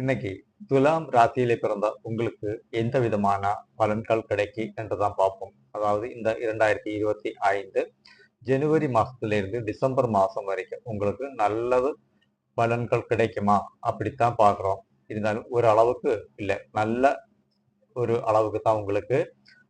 இன்னைக்கு துலாம் ராசியிலே பிறந்த உங்களுக்கு எந்த விதமான பலன்கள் கிடைக்கி என்றுதான் பார்ப்போம். அதாவது இந்த இரண்டாயிரத்தி இருபத்தி ஐந்து ஜனவரி மாசத்திலிருந்து டிசம்பர் மாசம் வரைக்கும் உங்களுக்கு நல்லது பலன்கள் கிடைக்குமா? அப்படித்தான் பார்க்குறோம். இருந்தாலும் ஒரு அளவுக்கு இல்லை. நல்ல ஒரு அளவுக்கு தான் உங்களுக்கு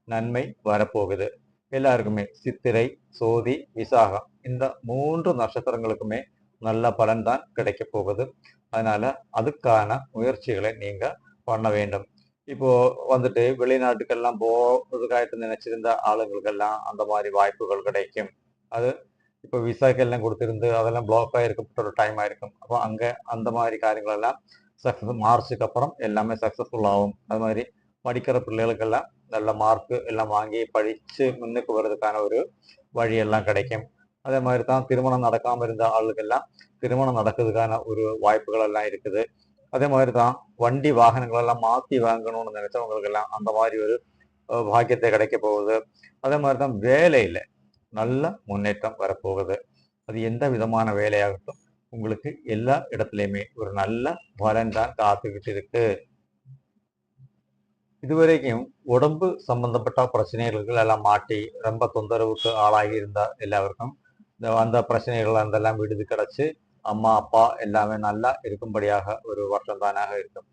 நன்மை வரப்போகுது. எல்லாருக்குமே சித்திரை சோதி விசாகம் இந்த மூன்று நட்சத்திரங்களுக்குமே நல்ல பலன் தான் கிடைக்க போகுது. அதனால அதுக்கான முயற்சிகளை நீங்க பண்ண வேண்டும். இப்போ வந்துட்டு வெளிநாட்டுக்கெல்லாம் போறதுக்காയിട്ട് நினைச்சிருந்த ஆளுங்களுக்கெல்லாம் அந்த மாதிரி வாய்ப்புகள் கிடைக்கும். அது இப்போ விசாக்கெல்லாம் கொடுத்திருந்து அதெல்லாம் பிளாக் ஆகிருக்கப்பட்ட ஒரு டைம் ஆயிருக்கும். அப்போ அங்கே அந்த மாதிரி காரியங்களெல்லாம் சக்ஸஸ் மார்ச்சுக்கு அப்புறம் எல்லாமே சக்ஸஸ்ஃபுல் ஆகும். அது மாதிரி படிக்கிற பிள்ளைகளுக்கெல்லாம் நல்ல மார்க்கு எல்லாம் வாங்கி படித்து முன்னுக்கு வர்றதுக்கான ஒரு வழியெல்லாம் கிடைக்கும். அதே மாதிரி தான் திருமணம் நடக்காமல் இருந்த ஆளுக்கெல்லாம் திருமணம் நடக்கிறதுக்கான ஒரு வாய்ப்புகள் எல்லாம் இருக்குது. அதே மாதிரி தான் வண்டி வாகனங்கள் எல்லாம் மாத்தி வாங்கணும்னு நினைச்சவங்களுக்கு எல்லாம் அந்த மாதிரி ஒரு பாக்கியத்தை கிடைக்க போகுது. அதே மாதிரி தான் வேலையில நல்ல முன்னேற்றம் வரப்போகுது. அது எந்த விதமான வேலையாகட்டும் உங்களுக்கு எல்லா இடத்துலையுமே ஒரு நல்ல பலன் தான் காத்துக்கிட்டு இருக்கு. இதுவரைக்கும் உடம்பு சம்பந்தப்பட்ட பிரச்சனைகள் எல்லாம் மாட்டி ரொம்ப தொந்தரவுக்கு ஆளாகி இருந்த எல்லாருக்கும் இந்த அந்த பிரச்சனைகள் அதெல்லாம் விடுது கிடச்சி அம்மா அப்பா எல்லாமே நல்லா இருக்கும்படியாக ஒரு வருஷம் தானாக இருக்கும்.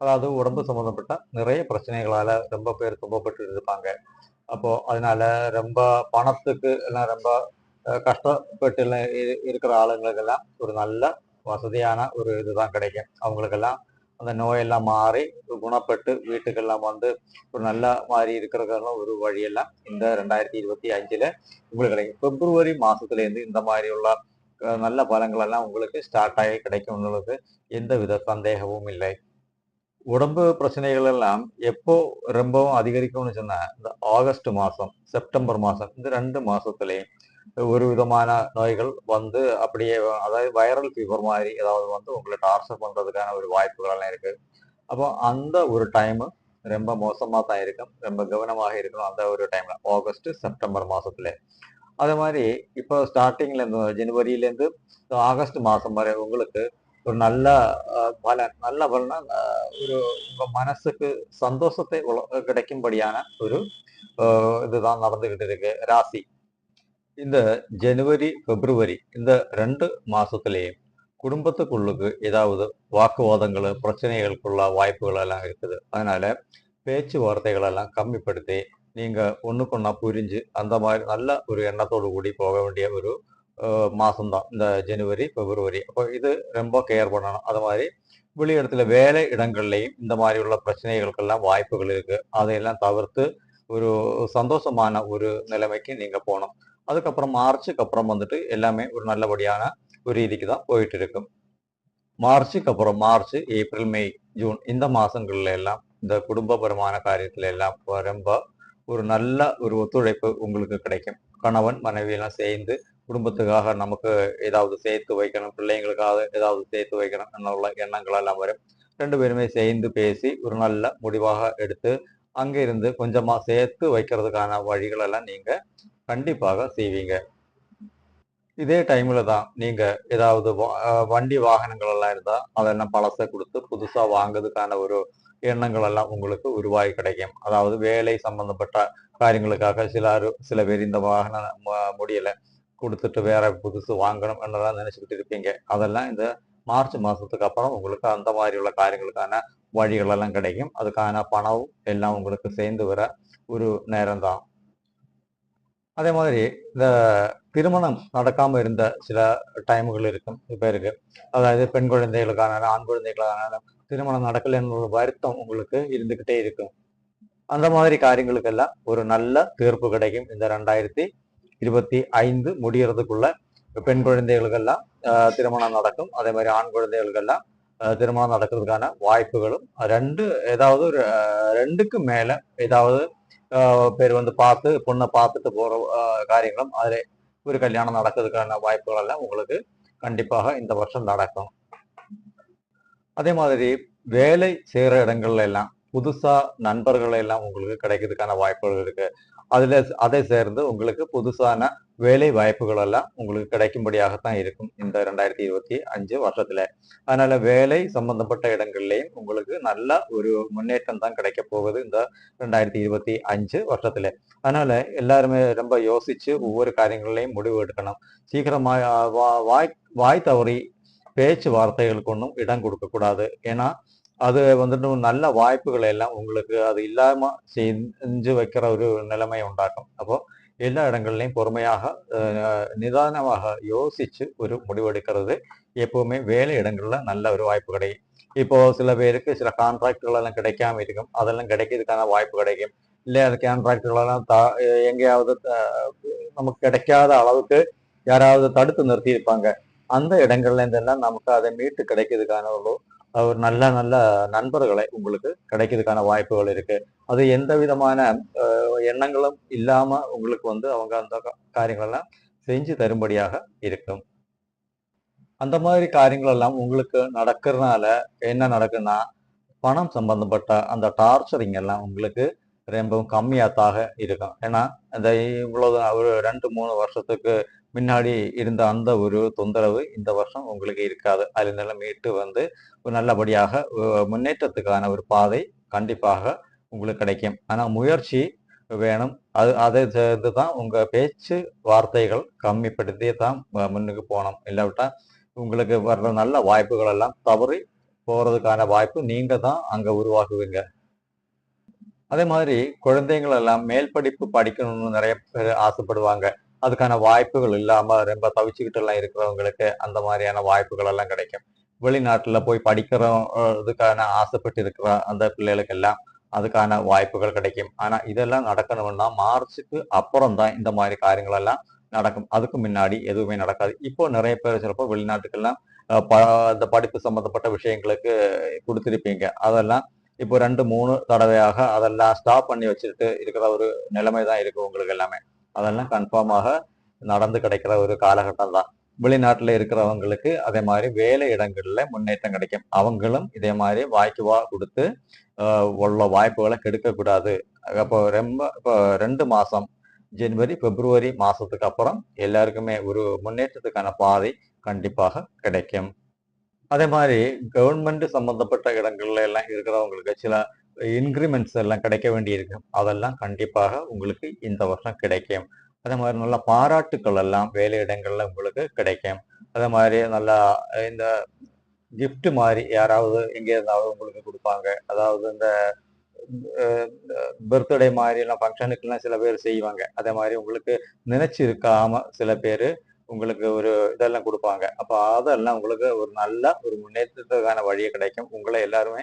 அதாவது உடம்பு சம்மந்தப்பட்ட நிறைய பிரச்சனைகளால ரொம்ப பேர் துன்பப்பட்டு இருப்பாங்க. அப்போ அதனால ரொம்ப பணத்துக்கு எல்லாம் ரொம்ப கஷ்டப்பட்டு இருக்கிற ஆளுங்களுக்கெல்லாம் ஒரு நல்ல வசதியான ஒரு இதுதான் கிடைக்கும். அவங்களுக்கெல்லாம் அந்த நோயெல்லாம் மாறி குணப்பட்டு வீட்டுக்கெல்லாம் வந்து ஒரு நல்ல மாதிரி இருக்கிறதுக்கெல்லாம் ஒரு வழியெல்லாம் இந்த ரெண்டாயிரத்தி இருபத்தி அஞ்சுல உங்களுக்கு கிடைக்கும். பிப்ரவரி மாசத்துல இருந்து இந்த மாதிரி உள்ள நல்ல பலங்களெல்லாம் உங்களுக்கு ஸ்டார்ட் ஆகி கிடைக்கும் உங்களுக்கு எந்த வித சந்தேகமும் இல்லை. உடம்பு பிரச்சனைகள் எல்லாம் எப்போ ரொம்பவும் அதிகரிக்கும்னு சொன்னால் இந்த ஆகஸ்ட் மாதம் செப்டம்பர் மாதம் இந்த ரெண்டு மாதத்துலேயும் ஒரு விதமான நோய்கள் வந்து அப்படியே அதாவது வைரல் ஃபீவர் மாதிரி ஏதாவது வந்து உங்களை டார்ச்சர் பண்ணுறதுக்கான ஒரு வாய்ப்புகள் இருக்குது அப்போ அந்த ஒரு டைமு ரொம்ப மோசமாக தான் இருக்கும் ரொம்ப கவனமாக இருக்கணும் அந்த ஒரு டைமில் ஆகஸ்ட் செப்டம்பர் மாதத்துல அதே மாதிரி இப்போ ஸ்டார்டிங்லேருந்து ஜனவரியிலேருந்து ஆகஸ்ட் மாதம் வரை உங்களுக்கு ஒரு நல்ல பலன் நல்ல பலனா ஒரு உங்கள் மனசுக்கு சந்தோஷத்தை கிடைக்கும்படியான ஒரு இதுதான் நடந்துகிட்டு இருக்கு ராசி. இந்த ஜனவரி பிப்ரவரி இந்த ரெண்டு மாசத்திலேயும் குடும்பத்துக்குள்ளுக்கு ஏதாவது வாக்குவாதங்கள் பிரச்சனைகளுக்குள்ள வாய்ப்புகள் எல்லாம் இருக்குது. அதனால பேச்சுவார்த்தைகள் எல்லாம் கம்மிப்படுத்தி நீங்க ஒண்ணுக்கொன்னா புரிஞ்சு அந்த மாதிரி நல்ல ஒரு எண்ணத்தோடு கூடி போக வேண்டிய ஒரு மாதம்தான் இந்த ஜனவரி பிப்ரவரி. அப்போ இது ரொம்ப கேர் பண்ணணும். அது மாதிரி வெளியிடத்துல வேலை இடங்கள்லையும் இந்த மாதிரி உள்ள பிரச்சனைகளுக்கெல்லாம் வாய்ப்புகள் இருக்குது அதையெல்லாம் தவிர்த்து ஒரு சந்தோஷமான ஒரு நிலைமைக்கு நீங்கள் போகணும். அதுக்கப்புறம் மார்ச்சுக்கு அப்புறம் வந்துட்டு எல்லாமே ஒரு நல்லபடியான ஒரு ரீதிக்கு தான் போயிட்டு இருக்கும் மார்ச்சுக்கு அப்புறம் மார்ச் ஏப்ரல் மே ஜூன் இந்த மாசங்கள்ல எல்லாம் இந்த குடும்பபரமான காரியத்துல எல்லாம் ரொம்ப ஒரு நல்ல ஒரு ஒத்துழைப்பு உங்களுக்கு கிடைக்கும். கணவன் மனைவியெல்லாம் சேர்ந்து குடும்பத்துக்காக நமக்கு ஏதாவது சேர்த்து வைக்கணும். பிள்ளைங்களுக்காக ஏதாவது சேர்த்து வைக்கணும் என்னுள்ள எண்ணங்கள் எல்லாம் வரும். ரெண்டு பேருமே சேர்ந்து பேசி ஒரு நல்ல முடிவாக எடுத்து அங்கிருந்து கொஞ்சமா சேர்த்து வைக்கிறதுக்கான வழிகள் எல்லாம் நீங்க கண்டிப்பாக செய்வீங்க. இதே டைம்ல தான் நீங்க ஏதாவது வண்டி வாகனங்கள் எல்லாம் இருந்தா அதெல்லாம் பழசை கொடுத்து புதுசா வாங்குறதுக்கான ஒரு எண்ணங்கள் எல்லாம் உங்களுக்கு உருவாகி கிடைக்கும். அதாவது வேலை சம்பந்தப்பட்ட காரியங்களுக்காக சிலர் சில பேர் இந்த வாகனம் ம- முடியல கொடுத்துட்டு வேற புதுசு வாங்கணும் என்னெல்லாம் நினைச்சுக்கிட்டு இருப்பீங்க அதெல்லாம் இந்த மார்ச் மாசத்துக்கு அப்புறம் உங்களுக்கு அந்த மாதிரி உள்ள காரியங்களுக்கான வழிகளெல்லாம் கிடைக்கும். அதுக்கான பணம் எல்லாம் உங்களுக்கு சேர்ந்து வர ஒரு நேரம் தான் அதே மாதிரி இந்த திருமணம் நடக்காம இருந்த சில டைம்கள் இருக்கும். பேருக்கு அதாவது பெண் குழந்தைகளுக்கான ஆண் குழந்தைகளுக்கான திருமணம் நடக்கலை ஒரு வருத்தம் உங்களுக்கு இருந்துக்கிட்டே இருக்கும். அந்த மாதிரி காரியங்களுக்கெல்லாம் ஒரு நல்ல தீர்ப்பு கிடைக்கும். இந்த ரெண்டாயிரத்தி இருபத்தி ஐந்து முடியறதுக்குள்ள பெண் குழந்தைகளுக்கெல்லாம் திருமணம் நடக்கும். அதே மாதிரி ஆண் குழந்தைகளுக்கெல்லாம் திருமணம் நடக்கிறதுக்கான வாய்ப்புகளும் ரெண்டு ஏதாவது ஒரு ரெண்டுக்கு மேல ஏதாவது பேர் வந்து பார்த்து பொண்ணை பார்த்துட்டு போற காரியங்களும் அதில் ஒரு கல்யாணம் நடக்கிறதுக்கான வாய்ப்புகள் எல்லாம் உங்களுக்கு கண்டிப்பாக இந்த வருஷம் நடக்கும். அதே மாதிரி வேலை செய்கிற இடங்கள்ல எல்லாம் புதுசா நண்பர்கள் எல்லாம் உங்களுக்கு கிடைக்கிறதுக்கான வாய்ப்புகள் இருக்கு. அதுல அதை சேர்ந்து உங்களுக்கு புதுசான வேலை வாய்ப்புகள் எல்லாம் உங்களுக்கு கிடைக்கும்படியாகத்தான் இருக்கும் இந்த ரெண்டாயிரத்தி இருபத்தி அஞ்சு வருஷத்துல. அதனால வேலை சம்பந்தப்பட்ட இடங்கள்லயும் உங்களுக்கு நல்ல ஒரு முன்னேற்றம் தான் கிடைக்க போகுது இந்த ரெண்டாயிரத்தி இருபத்தி அஞ்சு வருஷத்துல. அதனால எல்லாருமே ரொம்ப யோசிச்சு ஒவ்வொரு காரியங்களையும் முடிவு எடுக்கணும். சீக்கிரமா வாய் வாய் தவறி பேச்சுவார்த்தைகளுக்கு ஒன்றும் இடம் கொடுக்கக்கூடாது. ஏன்னா அது வந்துட்டு நல்ல வாய்ப்புகளை எல்லாம் உங்களுக்கு அது இல்லாமல் செஞ்சு வைக்கிற ஒரு நிலைமை உண்டாக்கும். அப்போ எல்லா இடங்கள்லையும் பொறுமையாக நிதானமாக யோசிச்சு ஒரு முடிவெடுக்கிறது எப்பவுமே வேலை இடங்களில் நல்ல ஒரு வாய்ப்பு கிடைக்கும் இப்போ சில பேருக்கு சில கான்ட்ராக்டுகள் எல்லாம் கிடைக்காம இருக்கும். அதெல்லாம் கிடைக்கிறதுக்கான வாய்ப்பு கிடைக்கும். இல்லை அந்த கான்ட்ராக்டுகளெல்லாம் த- எங்கேயாவது நமக்கு கிடைக்காத அளவுக்கு யாராவது தடுத்து நிறுத்தியிருப்பாங்க. அந்த இடங்கள்ல இருந்தெல்லாம் நமக்கு அதை மீட்டு கிடைக்கிறதுக்கான ஒரு ஒரு நல்ல நல்ல நண்பர்களை உங்களுக்கு கிடைக்கிறதுக்கான வாய்ப்புகள் இருக்கு. அது எந்த விதமான எண்ணங்களும் இல்லாம உங்களுக்கு வந்து அவங்க அந்த காரியங்களெல்லாம் காரியங்கள் எல்லாம் செஞ்சு தரும்படியாக இருக்கும். அந்த மாதிரி காரியங்கள் எல்லாம் உங்களுக்கு நடக்கிறதுனால என்ன நடக்குன்னா பணம் சம்பந்தப்பட்ட அந்த டார்ச்சரிங் எல்லாம் உங்களுக்கு ரொம்பவும் கம்மியாத்தாக இருக்கும். ஏன்னா அந்த இவ்வளவு ஒரு ரெண்டு மூணு வருஷத்துக்கு முன்னாடி இருந்த அந்த ஒரு தொந்தரவு இந்த வருஷம் உங்களுக்கு இருக்காது. அதில் மீட்டு வந்து ஒரு நல்லபடியாக முன்னேற்றத்துக்கான ஒரு பாதை கண்டிப்பாக உங்களுக்கு கிடைக்கும். ஆனால் முயற்சி வேணும். அது அதை சேர்ந்து தான் உங்கள் பேச்சு வார்த்தைகள் கம்மிப்படுத்தி தான் முன்னுக்கு போகணும். இல்லாவிட்டால் உங்களுக்கு வர்ற நல்ல வாய்ப்புகள் எல்லாம் தவறி போகிறதுக்கான வாய்ப்பு நீங்க தான் அங்கே உருவாக்குவீங்க அதே மாதிரி குழந்தைங்களெல்லாம் மேல் படிப்பு படிக்கணும்னு நிறைய பேர் ஆசைப்படுவாங்க. அதுக்கான வாய்ப்புகள் இல்லாம ரொம்ப தவிச்சுக்கிட்டு எல்லாம் இருக்கிறவங்களுக்கு அந்த மாதிரியான வாய்ப்புகள் எல்லாம் கிடைக்கும். வெளிநாட்டுல போய் படிக்கிறதுக்கான ஆசைப்பட்டு இருக்கிற அந்த பிள்ளைகளுக்கு எல்லாம் அதுக்கான வாய்ப்புகள் கிடைக்கும். ஆனா இதெல்லாம் நடக்கணும்னா மார்ச்சுக்கு அப்புறம் தான் இந்த மாதிரி காரியங்கள் எல்லாம் நடக்கும். அதுக்கு முன்னாடி எதுவுமே நடக்காது. இப்போ நிறைய பேர் சிலப்போ வெளிநாட்டுக்கெல்லாம் ப- இந்த படிப்பு சம்பந்தப்பட்ட விஷயங்களுக்கு கொடுத்திருப்பீங்க. அதெல்லாம் இப்போ ரெண்டு மூணு தடவையாக அதெல்லாம் ஸ்டாப் பண்ணி வச்சுட்டு இருக்கிற ஒரு நிலைமை தான் இருக்கு உங்களுக்கு எல்லாமே. அதெல்லாம் கன்ஃபார்மாக நடந்து கிடைக்கிற ஒரு காலகட்டம் தான். வெளிநாட்டில் இருக்கிறவங்களுக்கு அதே மாதிரி வேலை இடங்களில் முன்னேற்றம் கிடைக்கும். அவங்களும் இதே மாதிரி வாய்க்கு வா கொடுத்து உள்ள வாய்ப்புகளை கெடுக்கக்கூடாது அப்போ ரொம்ப இப்போ ரெண்டு மாதம் ஜனவரி பிப்ரவரி மாதத்துக்கு அப்புறம் எல்லாருக்குமே ஒரு முன்னேற்றத்துக்கான பாதை கண்டிப்பாக கிடைக்கும். அதே மாதிரி கவர்மெண்ட் சம்மந்தப்பட்ட இடங்கள்ல எல்லாம் இருக்கிறவங்களுக்கு சில இன்க்ரிமெண்ட்ஸ் எல்லாம் கிடைக்க வேண்டியிருக்கு. அதெல்லாம் கண்டிப்பாக உங்களுக்கு இந்த வருஷம் கிடைக்கும். அதே மாதிரி நல்ல பாராட்டுக்கள் எல்லாம் வேலையிடங்கள்ல உங்களுக்கு கிடைக்கும். அதே மாதிரி நல்லா இந்த கிஃப்ட் மாதிரி யாராவது எங்கே இருந்தாவது உங்களுக்கு கொடுப்பாங்க. அதாவது இந்த பர்த்டே மாதிரி எல்லாம் ஃபங்க்ஷனுக்கெல்லாம் சில பேர் செய்வாங்க. அதே மாதிரி உங்களுக்கு நினைச்சு இருக்காம சில பேர் உங்களுக்கு ஒரு இதெல்லாம் கொடுப்பாங்க. அப்போ அதெல்லாம் உங்களுக்கு ஒரு நல்ல ஒரு முன்னேற்றத்துக்கான வழியை கிடைக்கும். உங்களை எல்லாருமே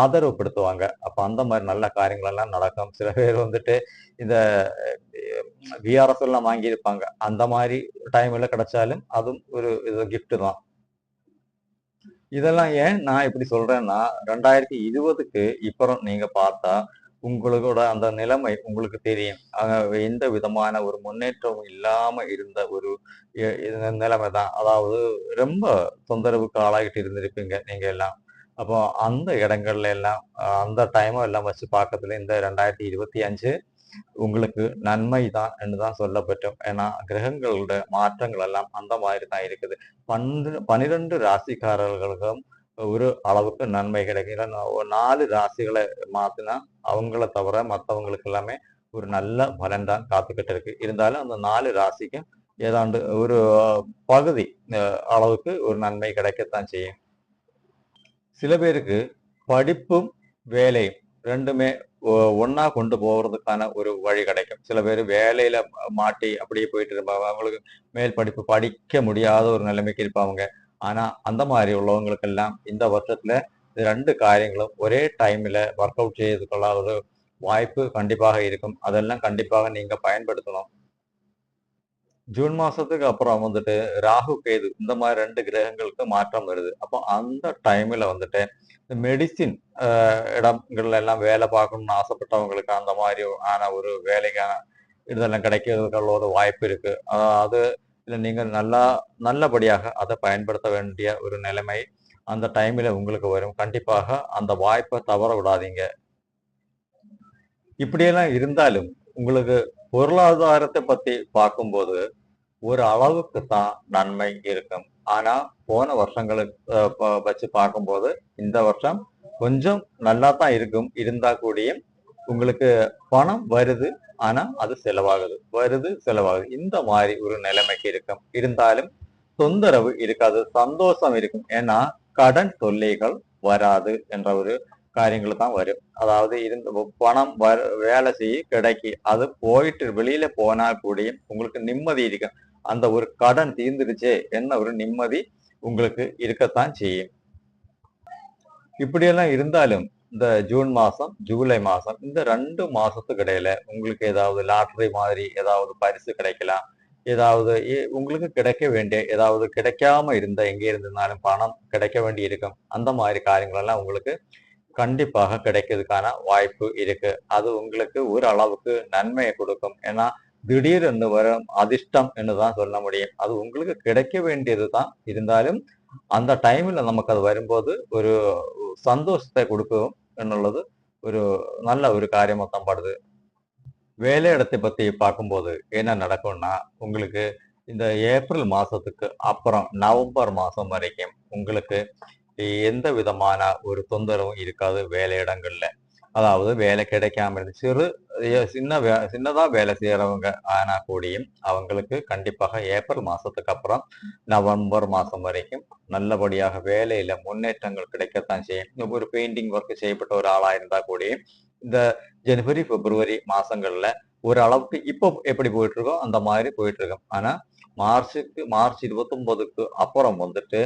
ஆதரவுப்படுத்துவாங்க அப்போ அந்த மாதிரி நல்ல காரியங்கள் எல்லாம் நடக்கும். சில பேர் வந்துட்டு இந்த விஆர்எஸ் எல்லாம் வாங்கியிருப்பாங்க. அந்த மாதிரி டைம்ல கிடைச்சாலும் அதுவும் ஒரு இது கிஃப்ட் தான். இதெல்லாம் ஏன் நான் இப்படி சொல்றேன்னா ரெண்டாயிரத்தி இருபதுக்கு இப்புறம் நீங்க பார்த்தா உங்களோட அந்த நிலைமை உங்களுக்கு தெரியும். எந்த விதமான ஒரு முன்னேற்றமும் இல்லாம இருந்த ஒரு நிலைமை தான் அதாவது ரொம்ப தொந்தரவுக்கு ஆளாகிட்டு இருந்திருப்பீங்க நீங்க எல்லாம். அப்போ அந்த இடங்கள்ல எல்லாம் அந்த டைமும் எல்லாம் வச்சு பார்க்கறதுல இந்த ரெண்டாயிரத்தி இருபத்தி அஞ்சு உங்களுக்கு நன்மை தான் என்று தான் பற்றும் ஏன்னா கிரகங்களோட மாற்றங்கள் எல்லாம் அந்த மாதிரி தான் இருக்குது. பன்று பனிரெண்டு ராசிக்காரர்களுக்கும் ஒரு அளவுக்கு நன்மை கிடைக்கும். ஒரு நாலு ராசிகளை மாத்தினா அவங்கள தவிர மற்றவங்களுக்கு எல்லாமே ஒரு நல்ல பலன் தான் காத்துக்கிட்டு இருக்கு. இருந்தாலும் அந்த நாலு ராசிக்கும் ஏதாண்டு ஒரு பகுதி அளவுக்கு ஒரு நன்மை கிடைக்கத்தான் செய்யும். சில பேருக்கு படிப்பும் வேலையும் ரெண்டுமே ஒ- ஒண்ணா கொண்டு போகிறதுக்கான ஒரு வழி கிடைக்கும். சில பேர் வேலையில மாட்டி அப்படியே போயிட்டு இருப்பாங்க. அவங்களுக்கு மேல் படிப்பு படிக்க முடியாத ஒரு நிலைமைக்கு இருப்பாங்க. ஆனா அந்த மாதிரி உள்ளவங்களுக்கெல்லாம் இந்த வருஷத்துல இது ரெண்டு காரியங்களும் ஒரே டைம்ல ஒர்க் அவுட் செய்யறதுக்குள்ள ஒரு வாய்ப்பு கண்டிப்பாக இருக்கும். அதெல்லாம் கண்டிப்பாக நீங்க பயன்படுத்தணும். ஜூன் மாசத்துக்கு அப்புறம் வந்துட்டு ராகு கேது இந்த மாதிரி ரெண்டு கிரகங்களுக்கு மாற்றம் வருது. அப்போ அந்த டைம்ல வந்துட்டு இந்த மெடிசின் இடங்கள்ல எல்லாம் வேலை பார்க்கணும்னு ஆசைப்பட்டவங்களுக்கு அந்த மாதிரி ஆன ஒரு வேலைக்கான இதெல்லாம் கிடைக்கிறதுக்குள்ள ஒரு வாய்ப்பு இருக்கு. அஹ் அது இல்லை நீங்க நல்லா நல்லபடியாக அதை பயன்படுத்த வேண்டிய ஒரு நிலைமை அந்த டைம்ல உங்களுக்கு வரும். கண்டிப்பாக அந்த வாய்ப்பை தவற விடாதீங்க. இப்படியெல்லாம் இருந்தாலும் உங்களுக்கு பொருளாதாரத்தை பத்தி பார்க்கும்போது ஒரு அளவுக்கு தான் நன்மை இருக்கும். ஆனா போன வருஷங்களுக்கு வச்சு பார்க்கும்போது இந்த வருஷம் கொஞ்சம் நல்லா தான் இருக்கும். இருந்தா கூடியும் உங்களுக்கு பணம் வருது ஆனா அது செலவாகுது. வருது செலவாகுது. இந்த மாதிரி ஒரு நிலைமைக்கு இருக்கும். இருந்தாலும் தொந்தரவு இருக்காது சந்தோஷம் இருக்கும். ஏன்னா கடன் தொல்லைகள் வராது என்ற ஒரு காரியங்கள் தான் வரும். அதாவது இருந்த பணம் வர வேலை செய்ய கிடைக்கி அது போயிட்டு வெளியில போனா கூடியும் உங்களுக்கு நிம்மதி இருக்கும் அந்த ஒரு கடன் தீர்ந்துருச்சே என்ன ஒரு நிம்மதி உங்களுக்கு இருக்கத்தான் செய்யும். இப்படியெல்லாம் இருந்தாலும் இந்த ஜூன் மாதம் ஜூலை மாதம் இந்த ரெண்டு மாதத்துக்கு இடையில உங்களுக்கு ஏதாவது லாட்ரி மாதிரி ஏதாவது பரிசு கிடைக்கலாம். ஏதாவது உங்களுக்கு கிடைக்க வேண்டிய ஏதாவது கிடைக்காம இருந்த எங்கே இருந்திருந்தாலும் பணம் கிடைக்க வேண்டி இருக்கும். அந்த மாதிரி காரியங்களெல்லாம் உங்களுக்கு கண்டிப்பாக கிடைக்கிறதுக்கான வாய்ப்பு இருக்கு. அது உங்களுக்கு ஒரு அளவுக்கு நன்மையை கொடுக்கும். ஏன்னா திடீர்னு வரும் அதிர்ஷ்டம் என்று தான் சொல்ல முடியும். அது உங்களுக்கு கிடைக்க வேண்டியது தான் இருந்தாலும் அந்த டைம்ல நமக்கு அது வரும்போது ஒரு சந்தோஷத்தை கொடுக்கும். എന്നുള്ളത് ഒരു நல்ல ஒரு காரியமாக தான் படுது வேலையிடத்தை பற்றி பார்க்கும்போது என்ன நடக்கும்னா உங்களுக்கு இந்த ஏப்ரல் மாதத்துக்கு அப்புறம் நவம்பர் மாதம் வரைக்கும் உங்களுக்கு எந்த விதமான ஒரு தொந்தரவும் இருக்காது வேலையிடங்களில் அதாவது வேலை கிடைக்காம இருந்து சிறு சின்ன வே சின்னதா வேலை செய்யறவங்க ஆனா கூடியும் அவங்களுக்கு கண்டிப்பாக ஏப்ரல் மாசத்துக்கு அப்புறம் நவம்பர் மாசம் வரைக்கும் நல்லபடியாக வேலையில முன்னேற்றங்கள் கிடைக்கத்தான் செய்யும். ஒரு பெயிண்டிங் ஒர்க் செய்யப்பட்ட ஒரு ஆளா இருந்தா கூடயும் இந்த ஜனவரி பிப்ரவரி மாசங்கள்ல ஒரு அளவுக்கு இப்போ எப்படி போயிட்டு இருக்கோ அந்த மாதிரி போயிட்டு இருக்கும் ஆனா மார்ச்சுக்கு மார்ச் இருபத்தி ஒன்பதுக்கு அப்புறம் வந்துட்டு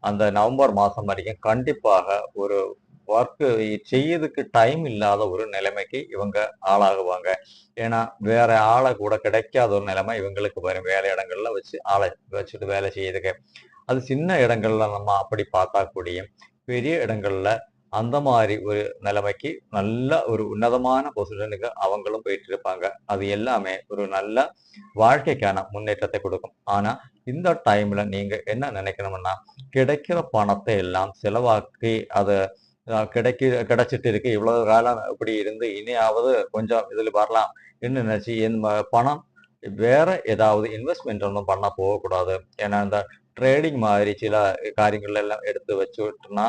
அந்த நவம்பர் மாசம் வரைக்கும் கண்டிப்பாக ஒரு ஒர்க் செய்யறதுக்கு டைம் இல்லாத ஒரு நிலைமைக்கு இவங்க ஆளாகுவாங்க. ஏன்னா வேற ஆளை கூட கிடைக்காத ஒரு நிலைமை இவங்களுக்கு வரும். வேலை இடங்கள்ல வச்சு ஆளை வச்சுட்டு வேலை செய்யறதுக்கு. அது சின்ன இடங்கள்ல நம்ம அப்படி பார்த்தா கூடியும் பெரிய இடங்கள்ல அந்த மாதிரி ஒரு நிலைமைக்கு நல்ல ஒரு உன்னதமான பொசிஷனுக்கு அவங்களும் போயிட்டு இருப்பாங்க. அது எல்லாமே ஒரு நல்ல வாழ்க்கைக்கான முன்னேற்றத்தை கொடுக்கும். ஆனா இந்த டைம்ல நீங்க என்ன நினைக்கணும்னா கிடைக்கிற பணத்தை எல்லாம் செலவாக்கி அதை கிடைக்க கிடைச்சிட்டு இருக்கு இவ்வளவு காலம் இப்படி இருந்து இனியாவது கொஞ்சம் இதில் வரலாம். என்ன நினச்சி? என் பணம் வேற ஏதாவது இன்வெஸ்ட்மெண்ட் ஒன்றும் பண்ண போகக்கூடாது. ஏன்னா இந்த ட்ரேடிங் மாதிரி சில காரியங்கள் எல்லாம் எடுத்து வச்சுட்டோம்னா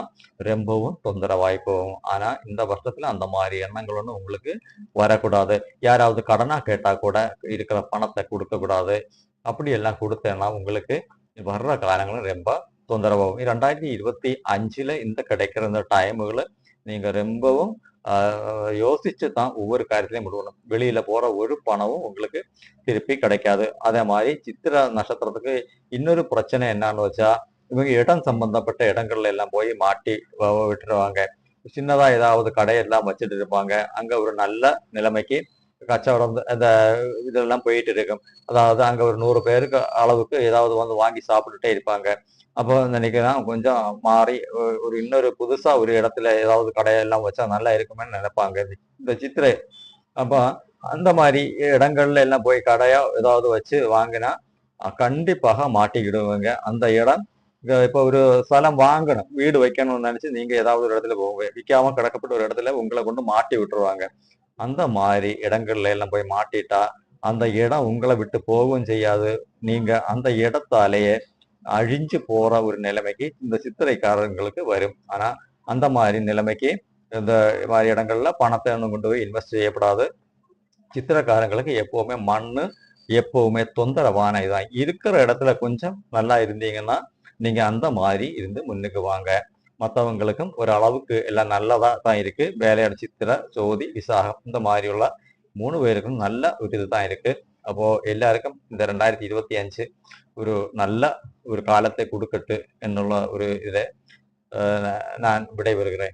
ரொம்பவும் தொந்தரவாய் போகும். ஆனால் இந்த வருஷத்தில் அந்த மாதிரி எண்ணங்கள் ஒன்றும் உங்களுக்கு வரக்கூடாது. யாராவது கடனாக கேட்டால் கூட இருக்கிற பணத்தை கொடுக்கக்கூடாது. அப்படியெல்லாம் அப்படி எல்லாம் கொடுத்தேன்னா உங்களுக்கு வர்ற காலங்களும் ரொம்ப தொந்தரவாகும். ரெண்டாயிரத்தி இருபத்தி அஞ்சில் இந்த கிடைக்கிற இந்த டைமுகளை நீங்கள் ரொம்பவும் யோசிச்சு தான் ஒவ்வொரு காரியத்திலையும் முடிவணும் வெளியில போற ஒரு பணமும் உங்களுக்கு திருப்பி கிடைக்காது அதே மாதிரி சித்திர நட்சத்திரத்துக்கு இன்னொரு பிரச்சனை என்னன்னு வச்சா இவங்க இடம் சம்பந்தப்பட்ட இடங்கள்ல எல்லாம் போய் மாட்டி விட்டுருவாங்க சின்னதா ஏதாவது கடையெல்லாம் வச்சுட்டு இருப்பாங்க அங்க ஒரு நல்ல நிலைமைக்கு கச்சவடம் அந்த இதெல்லாம் போயிட்டு இருக்கும் அதாவது அங்க ஒரு நூறு பேருக்கு அளவுக்கு ஏதாவது வந்து வாங்கி சாப்பிட்டுட்டே இருப்பாங்க அப்போ நினைக்கிறேன் கொஞ்சம் மாறி ஒரு இன்னொரு புதுசா ஒரு இடத்துல ஏதாவது கடையெல்லாம் வச்சா நல்லா இருக்குமேன்னு நினைப்பாங்க. இந்த சித்திரை. அப்போ அந்த மாதிரி இடங்கள்ல எல்லாம் போய் கடையா ஏதாவது வச்சு வாங்கினா கண்டிப்பாக மாட்டிக்கிடுவாங்க. அந்த இடம் இப்போ ஒரு ஸ்தலம் வாங்கணும் வீடு வைக்கணும்னு நினைச்சு நீங்க ஏதாவது ஒரு இடத்துல போங்க விற்காம கிடக்கப்பட்ட ஒரு இடத்துல உங்களை கொண்டு மாட்டி விட்டுருவாங்க. அந்த மாதிரி இடங்கள்ல எல்லாம் போய் மாட்டிட்டா அந்த இடம் உங்களை விட்டு போகவும் செய்யாது. நீங்க அந்த இடத்தாலேயே அழிஞ்சு போற ஒரு நிலைமைக்கு இந்த சித்திரைக்காரங்களுக்கு வரும். ஆனா அந்த மாதிரி நிலைமைக்கு இந்த மாதிரி இடங்கள்ல பணத்தை ஒன்றும் கொண்டு போய் இன்வெஸ்ட் செய்யப்படாது. சித்திரக்காரங்களுக்கு எப்பவுமே மண் எப்பவுமே தொந்தரவான இதான் இருக்கிற இடத்துல கொஞ்சம் நல்லா இருந்தீங்கன்னா நீங்க அந்த மாதிரி இருந்து முன்னுக்கு வாங்க. மற்றவங்களுக்கும் ஒரு அளவுக்கு எல்லாம் நல்லதா தான் இருக்கு. வேலையாட சித்திர ஜோதி விசாகம் இந்த மாதிரியுள்ள மூணு பேருக்கும் நல்ல ஒரு இது தான் இருக்கு. அப்போ எல்லாருக்கும் இந்த ரெண்டாயிரத்தி இருபத்தி அஞ்சு ഒരു നല്ല ഒരു കാലത്തെ കൊടുക്കട്ടെ എന്നുള്ള ഒരു ഇത് ഞാൻ ഇവിടെ വരുகிறേൻ